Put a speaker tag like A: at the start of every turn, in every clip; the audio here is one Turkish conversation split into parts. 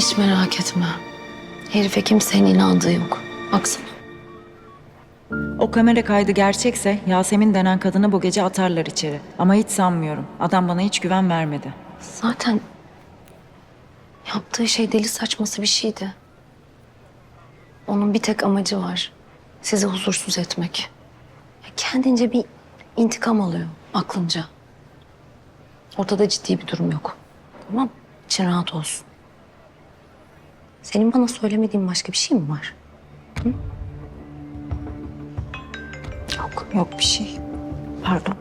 A: Hiç merak etme. Herife kimsenin inandığı yok. Baksana.
B: O kamera kaydı gerçekse Yasemin denen kadını bu gece atarlar içeri. Ama hiç sanmıyorum. Adam bana hiç güven vermedi.
A: Zaten yaptığı şey deli saçması bir şeydi. Onun bir tek amacı var. Sizi huzursuz etmek. Kendince bir intikam alıyor aklınca. Ortada ciddi bir durum yok. Tamam? İçin rahat olsun. Senin bana söylemediğin başka bir şey mi var?
B: Yok, yok bir şey. Pardon.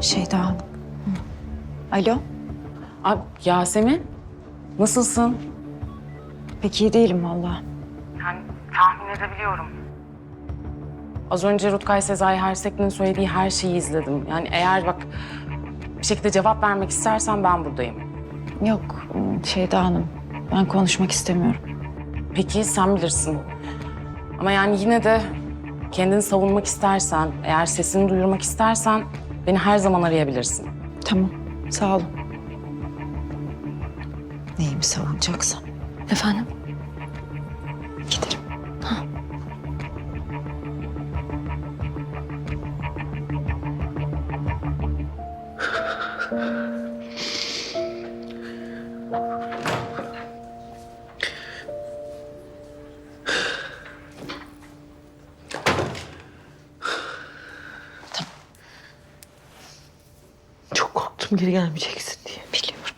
B: Şeyda Hanım. Alo,
C: Abi Yasemin, nasılsın?
B: pek iyi değilim vallahi.
C: Yani tahmin edebiliyorum. Az önce Rutkay Sezai Hersekli'nin söylediği her şeyi izledim. Yani eğer bak bir şekilde cevap vermek istersen ben buradayım.
B: Yok, Şeyda Hanım. Ben konuşmak istemiyorum.
C: Peki sen bilirsin. Ama yani yine de kendini savunmak istersen, eğer sesini duyurmak istersen beni her zaman arayabilirsin.
B: Tamam, sağ olun. Neyimi savunacaksam
A: Efendim?
D: Korktum geri gelmeyeceksin diye.
B: Biliyorum.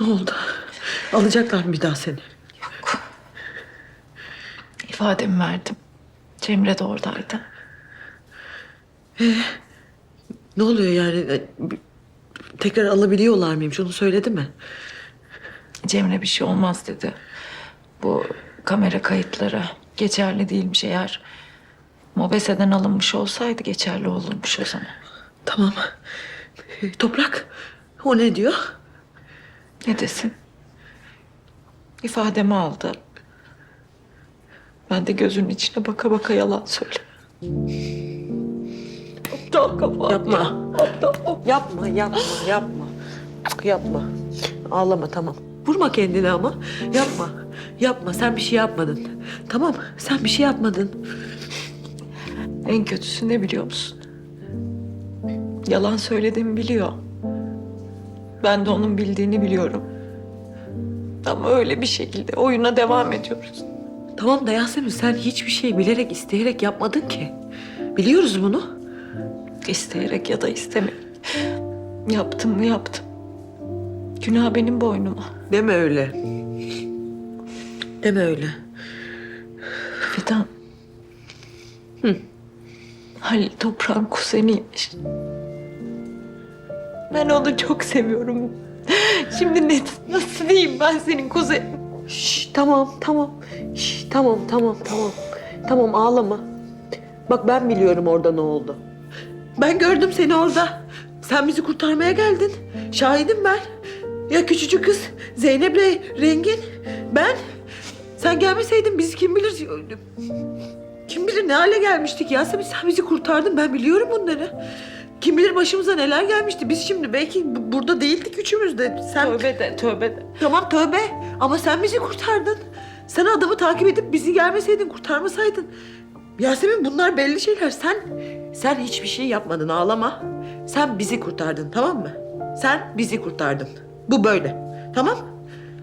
D: Ne oldu? Alacaklar mı bir daha seni?
E: İfademi verdim. Cemre de oradaydı.
D: Ne oluyor yani? E, bir- Tekrar alabiliyorlar mıymış onu söyledi mi?
E: Cemre bir şey olmaz dedi. Bu kamera kayıtları geçerli değilmiş eğer Mobese'den alınmış olsaydı geçerli olurmuş o zaman.
D: Tamam. Toprak o ne diyor?
E: Ne desin? İfademi aldı. Ben de gözünün içine baka baka yalan söyledim. Aptal kafa.
D: Yapma. Yapma yapma yapma. Yapma. Ağlama tamam. Vurma kendini ama. Yapma. Yapma sen bir şey yapmadın. Tamam sen bir şey yapmadın.
E: En kötüsü ne biliyor musun? Yalan söylediğimi biliyor. Ben de onun bildiğini biliyorum. Ama öyle bir şekilde oyuna devam ediyoruz.
D: Tamam da Yasemin sen hiçbir şey bilerek isteyerek yapmadın ki. Biliyoruz bunu.
E: İsteyerek ya da istemeyerek. Yaptım mı yaptım. Günah benim boynuma.
D: Deme öyle. Deme öyle.
E: Fidan. Halil toprağın kuzeniymiş. Ben onu çok seviyorum. Şimdi ne, nasıl diyeyim ben senin kuzenin?
D: Şş, tamam tamam. Şş, tamam tamam tamam. Tamam ağlama. Bak ben biliyorum orada ne oldu. Ben gördüm seni orada. Sen bizi kurtarmaya geldin. Şahidim ben. Ya küçücük kız Zeynep'le Rengin. Ben. Sen gelmeseydin biz kim bilir... Kim bilir ne hale gelmiştik Yasemin. Sen bizi kurtardın. Ben biliyorum bunları. Kim bilir başımıza neler gelmişti. Biz şimdi belki bu- burada değildik üçümüz de. Sen
E: Tövbe de tövbe de.
D: Tamam tövbe ama sen bizi kurtardın. Sen adamı takip edip bizi gelmeseydin kurtarmasaydın. Yasemin bunlar belli şeyler. Sen sen hiçbir şey yapmadın ağlama. Sen bizi kurtardın tamam mı? Sen bizi kurtardın. Bu böyle. Tamam?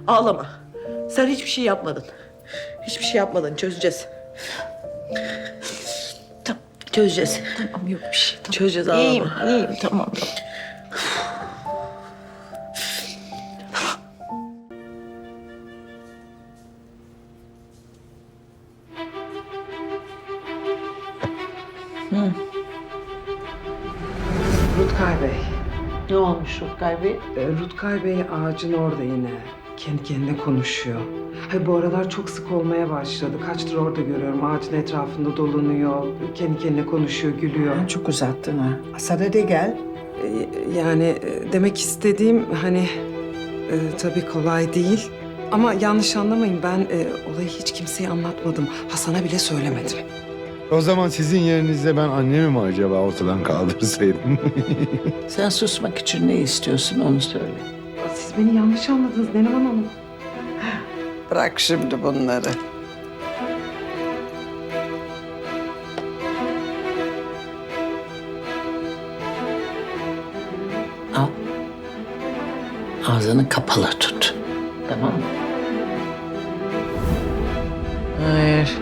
D: Ağlama. Sen hiçbir şey yapmadın. Hiçbir şey yapmadın. Çözeceğiz. Çözeceğiz.
E: tamam yok bir şey. Tamam.
D: Çözeceğiz ağlama.
E: İyiyim, iyiyim tamam.
F: Rutkay Bey.
D: Ne olmuş Rutkay Bey?
F: E, Rutkay Bey ağacın orada yine. Kendi kendine konuşuyor. Hayır, bu aralar çok sık olmaya başladı. Kaçtır orada görüyorum. Ağacın etrafında dolanıyor. Kendi kendine konuşuyor, gülüyor.
G: Çok uzattın ha. Sadede gel.
F: E, Yani e, demek istediğim hani e, tabii kolay değil. Ama yanlış anlamayın ben e, olayı hiç kimseye anlatmadım. Hasan'a bile söylemedim.
H: O zaman sizin yerinizde ben annemi mi acaba ortadan kaldırsaydım?
G: Sen susmak için ne istiyorsun onu söyle.
F: Siz beni yanlış anladınız Neriman Hanım.
G: Bırak şimdi bunları. Al. Ağzını kapalı tut. Tamam mı? Hayır.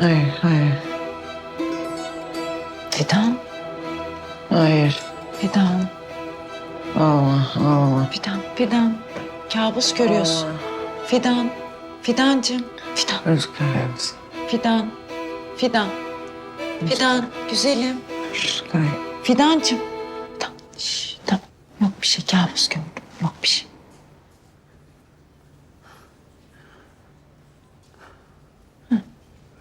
G: Hayır,
B: Kabus görüyorsun. Fidan, Fidancığım. Fidan,
G: Rüzgar.
B: Fidan, Fidan. Fidan, güzelim.
G: Rüzgar.
B: Fidancığım. Tamam, şş, tamam. Yok bir şey, kabus gördüm. Yok bir şey.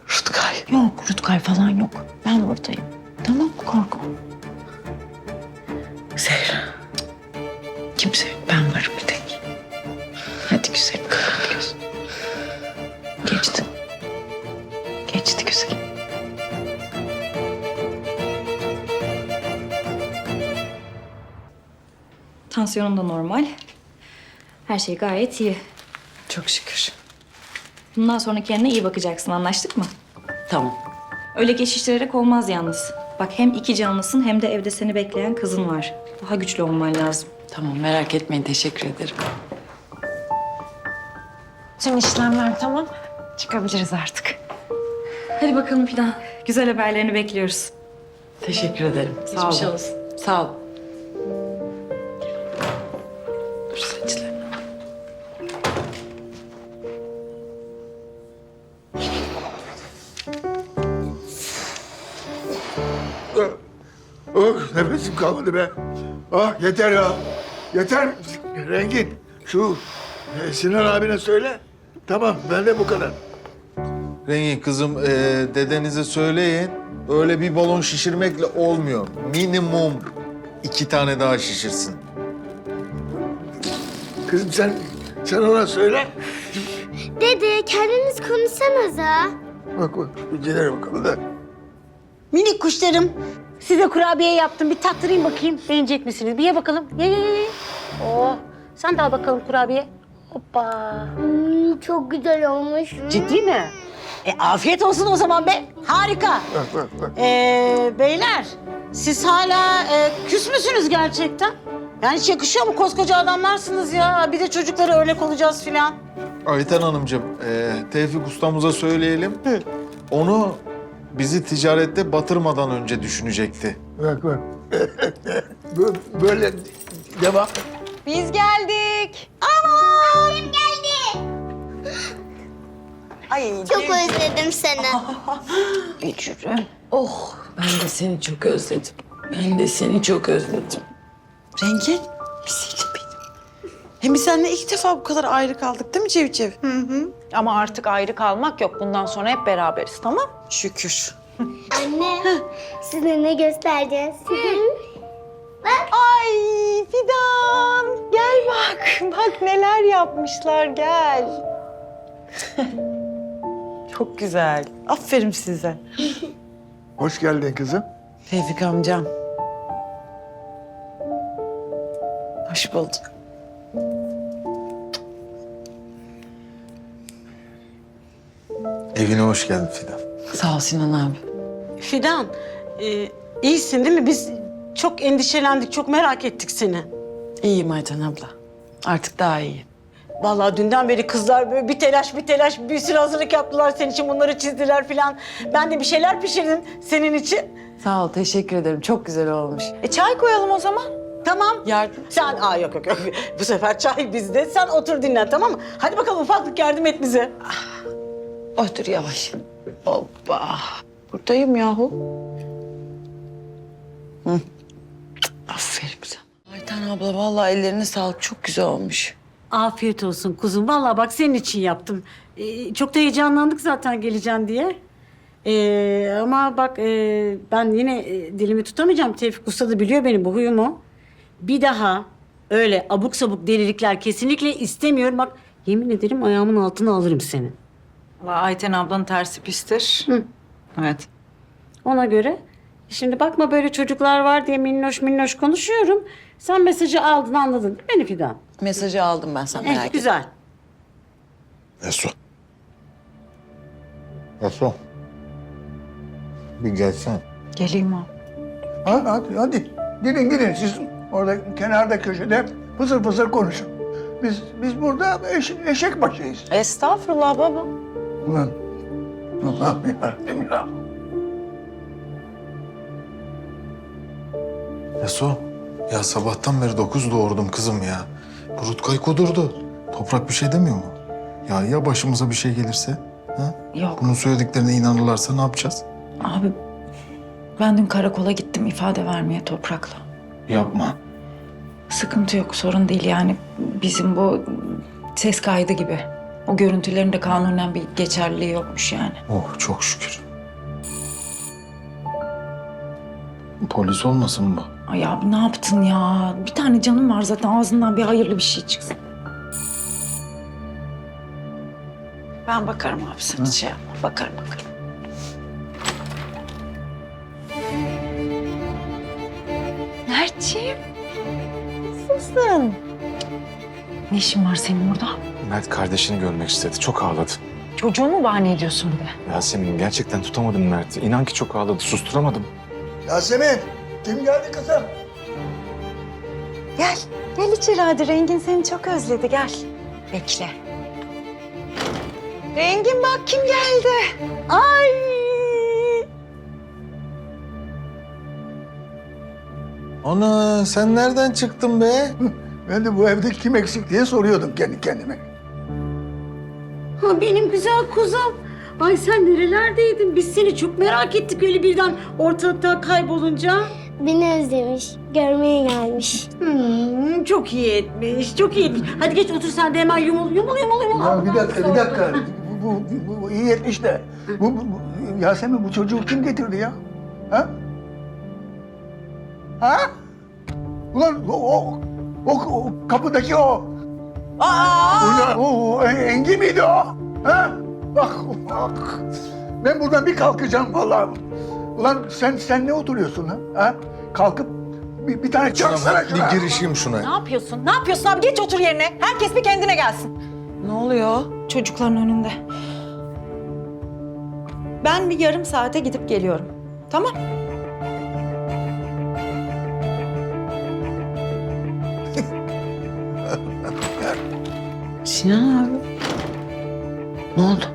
G: Rutkay.
B: Yok, Rutkay falan yok. Ben buradayım. Tamam mı? Korkma.
I: Tansiyonun da normal. Her şey gayet iyi.
G: Çok şükür.
I: Bundan sonraki yerine iyi bakacaksın. Anlaştık mı?
G: Tamam.
I: Öyle geçiştirerek olmaz yalnız. Bak hem iki canlısın hem de evde seni bekleyen kızın var. Daha güçlü olman lazım.
G: Tamam merak etmeyin. Teşekkür ederim.
B: Tüm işlemler tamam. Çıkabiliriz artık.
I: Hadi bakalım Fidan. Güzel haberlerini bekliyoruz.
G: Teşekkür ederim. Sağ
I: Geçmiş
G: olun.
I: olsun.
G: Sağ ol.
J: Oh nefesim kalmadı be. Ah yeter ya. Yeter. Rengin şu e, Sinan abine söyle. Tamam bende bu kadar.
H: Rengin kızım e, dedenize söyleyin. Öyle bir balon şişirmekle olmuyor. Minimum iki tane daha şişirsin.
J: Kızım sen sen ona söyle.
K: Dede kendiniz konuşsanıza.
J: Bak bak bir bakalım da.
L: Minik kuşlarım. Size kurabiye yaptım. Bir tattırayım bakayım. Beğenecek misiniz? Bir ye bakalım. Ye ye ye. Oh. Sen de al bakalım kurabiye. Hoppa.
K: Hmm, çok güzel olmuş.
L: Ciddi mi? E afiyet olsun o zaman be. Harika.
J: Bak bak bak.
L: Ee, beyler siz hala e, küs müsünüz gerçekten? Yani hiç yakışıyor mu? Koskoca adamlarsınız ya. Bir de çocuklara örnek olacağız filan.
H: Ayten Hanımcığım, e, Tevfik ustamıza söyleyelim.
L: Hı.
H: Onu bizi ticarette batırmadan önce düşünecekti.
J: Bak bak. Bö- Böyle devam.
B: Biz geldik.
K: Annem geldi.
L: Ay
K: Çok özledim seni.
G: Oh ben de seni çok özledim. Ben de seni çok özledim.
D: Rengin, güzelim benim. Hem biz seninle ilk defa bu kadar ayrı kaldık değil mi Cevcev?
B: Ama artık ayrı kalmak yok. Bundan sonra hep beraberiz tamam?
D: Şükür.
K: Anne, size ne göstereceğiz?
B: Ay Fidan gel bak. Bak neler yapmışlar gel.
D: Çok güzel. Aferin size.
J: Hoş geldin kızım.
G: Tevfik amcam. Hoş bulduk.
H: Evine hoş geldin Fidan.
G: Sağ ol Sinan abi.
L: Fidan, e, iyisin değil mi? Biz çok endişelendik, çok merak ettik seni.
G: İyiyim Ayten abla. Artık daha iyiyim.
L: Vallahi dünden beri kızlar böyle bir telaş bir telaş bir sürü hazırlık yaptılar senin için bunları çizdiler filan. Ben de bir şeyler pişirdim senin için.
G: Sağ ol, teşekkür ederim. Çok güzel olmuş.
B: E çay koyalım o zaman.
L: Tamam.
G: Yardım.
L: Sen aa yok yok yok. Bu sefer çay bizde. Sen otur dinlen tamam mı? Hadi bakalım ufaklık yardım et bize.
G: Otur yavaş. Hoppa. Buradayım yahu. Hı. Aferin sana. Ayten abla vallahi ellerine sağlık. Çok güzel olmuş.
L: Afiyet olsun kuzum. Vallahi bak senin için yaptım. Ee, çok da heyecanlandık zaten geleceğim diye. Ee, ama bak e, ben yine e, dilimi tutamayacağım. Tevfik Usta da biliyor benim bu huyumu. Bir daha öyle abuk sabuk delilikler kesinlikle istemiyorum. Bak yemin ederim ayağımın altına alırım seni.
B: Vallahi Ayten ablanın tersi pistir.
L: Hı.
B: Evet.
L: Ona göre Şimdi bakma böyle çocuklar var diye minnoş minnoş konuşuyorum. Sen mesajı aldın anladın değil mi beni Fidan?
G: Mesajı aldım ben sen
L: Eh,
G: merak etme.
L: güzel.
H: Eso. Eso. Bir gelsene.
B: Geleyim abi.
J: Ha, hadi, hadi. Gidin gidin siz orada kenarda köşede fısır fısır konuşun. Biz biz burada eş, eşek başıyız.
G: Estağfurullah baba.
J: Ulan Allah'ım yarabbim ya.
H: Eso. Ya sabahtan beri dokuz doğurdum kızım ya. Bu Rutkay kudurdu. Toprak bir şey demiyor mu? Ya ya başımıza bir şey gelirse? Ha?
B: Yok
H: Bunun söylediklerine inanırlarsa ne yapacağız?
B: abi ben dün karakola gittim ifade vermeye toprakla.
H: Yapma.
B: Sıkıntı yok sorun değil yani bizim bu ses kaydı gibi. O görüntülerin de kanunen bir geçerliliği yokmuş yani.
H: Oh çok şükür. Polis olmasın bu?
B: Ay abi ne yaptın ya? Bir tane canım var zaten ağzından bir hayırlı bir şey çıksın. Ben bakarım abi sen hiç şey yapma. Bakarım bakarım. Mertciğim. Nasılsın? Ne işin var senin burada?
M: Mert kardeşini görmek istedi. Çok ağladı.
B: Çocuğu mu bahane ediyorsun bir de?
M: Yasemin gerçekten tutamadım Mert'i. İnan ki çok ağladı. Susturamadım.
J: Yasemin kim geldi kızım?
B: Gel. Gel içeri hadi. Rengin seni çok özledi. Gel. Bekle. Rengin bak kim geldi. Ay.
H: Ana sen nereden çıktın be?
J: Ben de bu evde kim eksik diye soruyordum kendi kendime.
L: Ha benim güzel kuzum. Ay sen nerelerdeydin? Biz seni çok merak ettik öyle birden ortalıkta kaybolunca.
K: Beni özlemiş. Görmeye gelmiş.
L: Hmm, çok iyi etmiş, çok iyi etmiş. Hadi geç otur sen de hemen yumul, yumul, yumul, yumul.
J: Ya bir dakika, bir dakika. Bu, bu, bu, bu iyi etmiş de. Bu, bu, bu- Yasemin bu çocuğu kim getirdi ya? Ha? Ha? Ulan o, o, o, o kapıdaki o. Aa! Ulan o, o Engi miydi o? Ha? Bak, bak. Ben buradan bir kalkacağım vallahi. Ulan sen sen ne oturuyorsun ha? ha? Kalkıp bir, bir tane çaksana şuna.
H: Bir girişeyim şuna.
B: Ne yapıyorsun? Ne yapıyorsun abi? Geç otur yerine. Herkes bir kendine gelsin.
G: Ne oluyor?
B: Çocukların önünde. Ben bir yarım saate gidip geliyorum. Tamam.
G: Sinan abi. Ne oldu?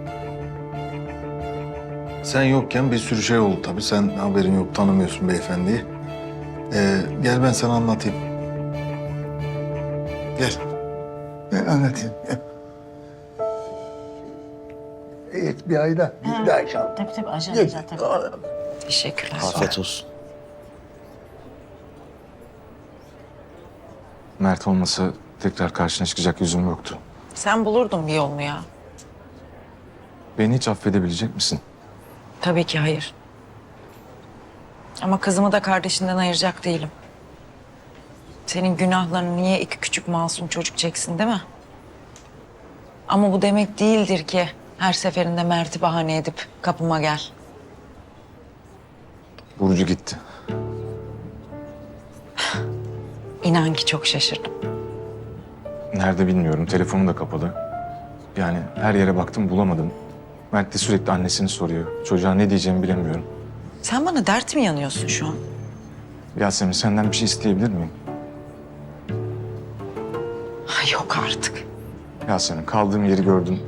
H: Sen yokken bir sürü şey oldu tabii. Sen haberin yok, tanımıyorsun beyefendiyi. Ee, gel ben sana anlatayım. Gel.
J: Ben anlatayım. Evet bir ayda. Bir daha inşallah.
L: Tabii tabii ajan
J: Gel.
L: ajan tabii.
B: Teşekkürler.
M: Afiyet olsun. Mert olmasa tekrar karşına çıkacak yüzüm yoktu.
B: Sen bulurdun bir yolunu ya.
M: Beni hiç affedebilecek misin?
B: Tabii ki hayır. Ama kızımı da kardeşinden ayıracak değilim. Senin günahlarını niye iki küçük masum çocuk çeksin değil mi? Ama bu demek değildir ki her seferinde Mert'i bahane edip kapıma gel.
M: Burcu gitti.
B: İnan ki çok şaşırdım.
M: Nerede bilmiyorum. Telefonu da kapalı. Yani her yere baktım bulamadım. Mert de sürekli annesini soruyor. Çocuğa ne diyeceğimi bilemiyorum.
B: Sen bana dert mi yanıyorsun şu an?
M: Yasemin senden bir şey isteyebilir miyim?
B: Ay yok artık.
M: Yasemin kaldığım yeri gördün.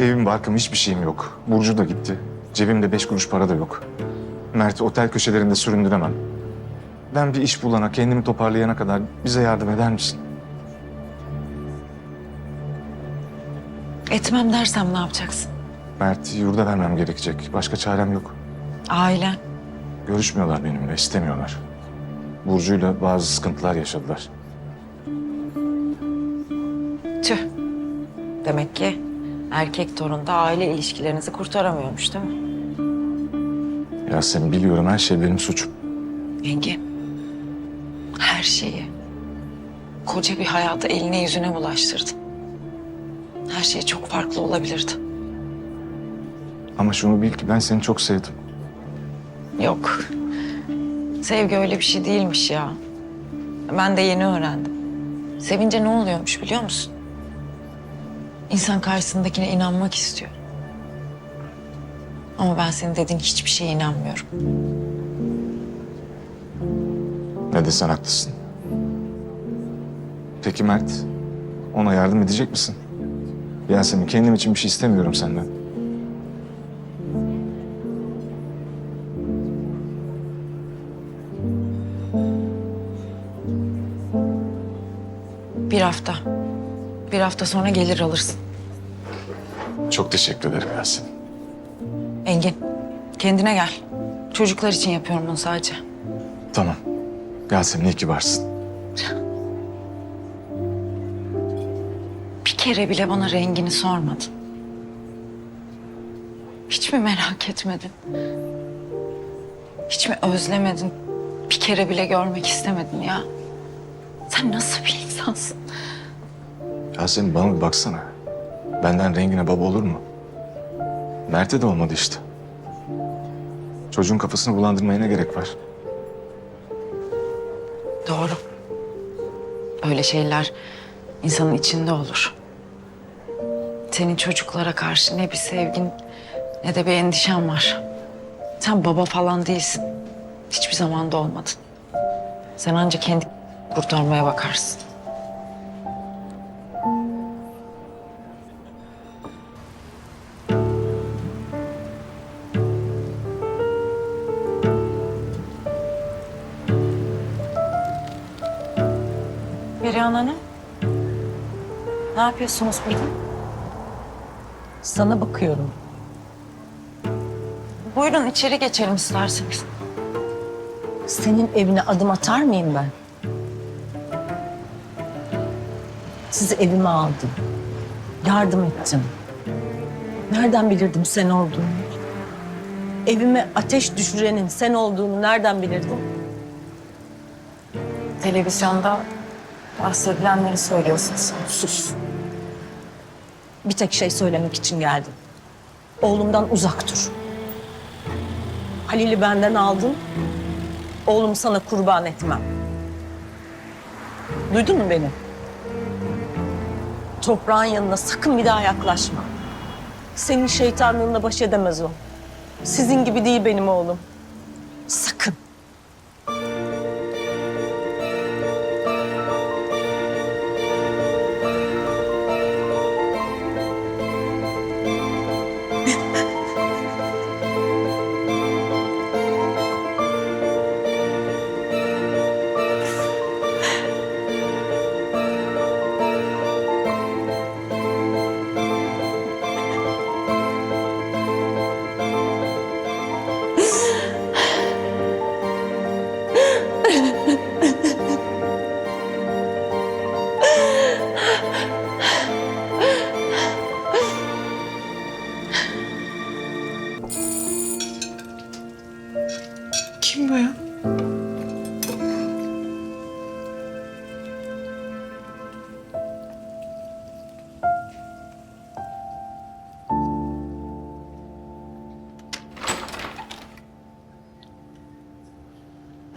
M: Evim barkım hiçbir şeyim yok. Burcu da gitti. Cebimde beş kuruş para da yok. Mert'i otel köşelerinde süründüremem. Ben bir iş bulana, kendimi toparlayana kadar bize yardım eder misin?
B: Etmem dersem ne yapacaksın?
M: Mert'i yurda vermem gerekecek. Başka çarem yok.
B: Ailen.
M: Görüşmüyorlar benimle, istemiyorlar. Burcu'yla bazı sıkıntılar yaşadılar.
B: Tüh. Demek ki erkek torun da aile ilişkilerinizi kurtaramıyormuş değil mi?
M: Yasemin biliyorum her şey benim suçum.
B: Yenge. Her şeyi. Koca bir hayatı eline yüzüne bulaştırdın. Her şey çok farklı olabilirdi.
M: Ama şunu bil ki ben seni çok sevdim.
B: Yok. Sevgi öyle bir şey değilmiş ya. Ben de yeni öğrendim. Sevince ne oluyormuş biliyor musun? İnsan karşısındakine inanmak istiyor. Ama ben senin dediğin hiçbir şeye inanmıyorum.
M: Ne desen haklısın. Peki Mert, ona yardım edecek misin? Yasemin, kendim için bir şey istemiyorum senden.
B: Bir hafta. Bir hafta sonra gelir alırsın.
M: Çok teşekkür ederim Yasemin.
B: Engin, kendine gel. Çocuklar için yapıyorum bunu sadece.
M: Tamam. Yasemin iyi ki varsın.
B: Kere bile bana rengini sormadın. Hiç mi merak etmedin? Hiç mi özlemedin? Bir kere bile görmek istemedin ya. Sen nasıl bir insansın?
M: Yasemin bana bir baksana. Benden rengine baba olur mu? Mert'e de olmadı işte. Çocuğun kafasını bulandırmaya ne gerek var?
B: Doğru. Öyle şeyler insanın içinde olur. Senin çocuklara karşı ne bir sevgin ne de bir endişen var. Sen baba falan değilsin. Hiçbir zaman da olmadın. Sen ancak kendi kurtarmaya bakarsın. Perihan Hanım. Ne yapıyorsunuz burada?
N: Sana bakıyorum.
B: Buyurun içeri geçelim isterseniz.
N: Senin evine adım atar mıyım ben? Sizi evime aldım. Yardım ettim. Nereden bilirdim sen olduğunu? Evime ateş düşürenin sen olduğunu nereden bilirdim?
B: Televizyonda bahsedilenleri söylüyorsunuz.
N: Sus. Bir tek şey söylemek için geldim. Oğlumdan uzak dur. Halil'i benden aldın. Oğlumu sana kurban etmem. Duydun mu beni? Toprağın yanına sakın bir daha yaklaşma. Senin şeytanlığınla baş edemez o. Sizin gibi değil benim oğlum.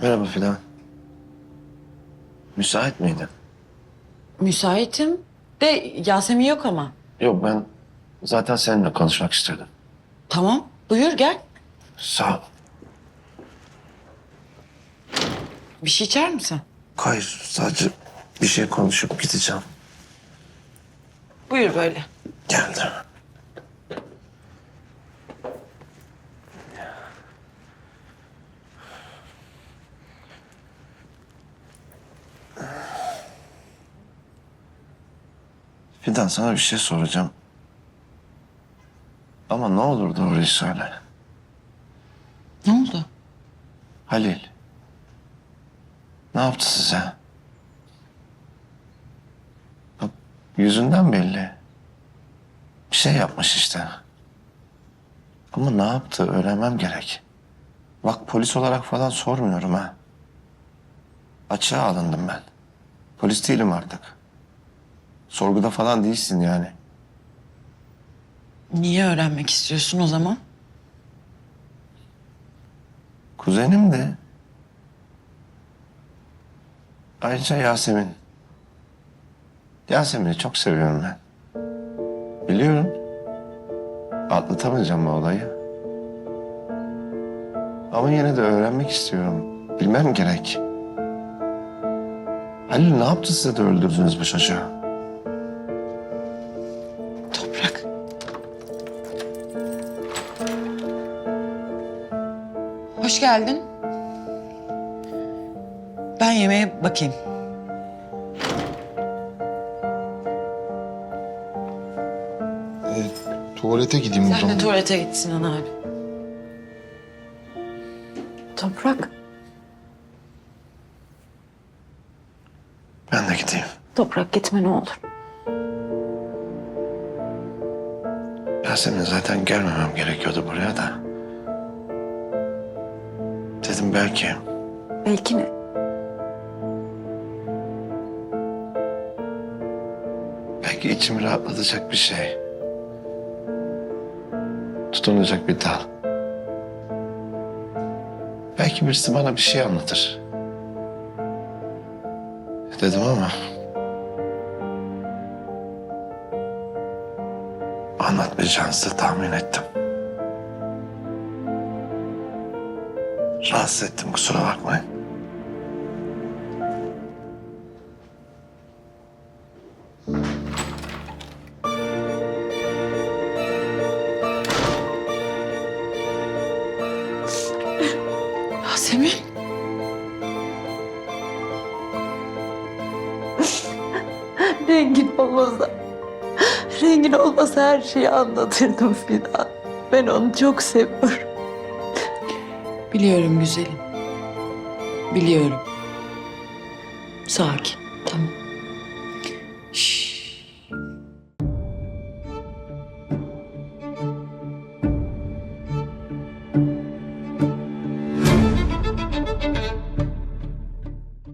O: Merhaba Fidan. Müsait miydin?
P: Müsaitim de Yasemin yok ama.
O: Yok ben zaten seninle konuşmak istedim.
P: Tamam buyur gel.
O: Sağ ol.
P: Bir şey içer misin?
O: Hayır sadece bir şey konuşup gideceğim.
P: Buyur böyle.
O: Geldim. Fidan sana bir şey soracağım. Ama ne olur doğruyu söyle.
P: Ne oldu?
O: Halil. Ne yaptı size? Bak, yüzünden belli. Bir şey yapmış işte. Ama ne yaptı öğrenmem gerek. Bak polis olarak falan sormuyorum ha. Açığa alındım ben. Polis değilim artık. Sorguda falan değilsin yani.
P: Niye öğrenmek istiyorsun o zaman?
O: Kuzenim de. Ayrıca Yasemin. Yasemin'i çok seviyorum ben. Biliyorum. Atlatamayacağım bu olayı. Ama yine de öğrenmek istiyorum. Bilmem gerek. Halil ne yaptı size de öldürdünüz bu çocuğu?
G: Geldin. Ben yemeğe bakayım.
H: Tuvalete gideyim o
B: Sen
H: zaman.
B: de tuvalete git Sinan abi.
E: Toprak.
O: Ben de gideyim.
E: Toprak gitme ne olur.
O: Yasemin zaten gelmemem gerekiyordu buraya da. Dedim belki
E: Belki ne?
O: Belki içimi rahatlatacak bir şey. Tutunacak bir dal. Belki birisi bana bir şey anlatır. Dedim ama... Anlatmayacağınızı tahmin ettim. Rahatsız ettim kusura bakmayın.
G: Yasemin.
E: Rengin olmasa, rengin olmasa her şeyi anlatırdım Fidan. Ben onu çok seviyorum.
G: Biliyorum güzelim. Biliyorum. Sakin.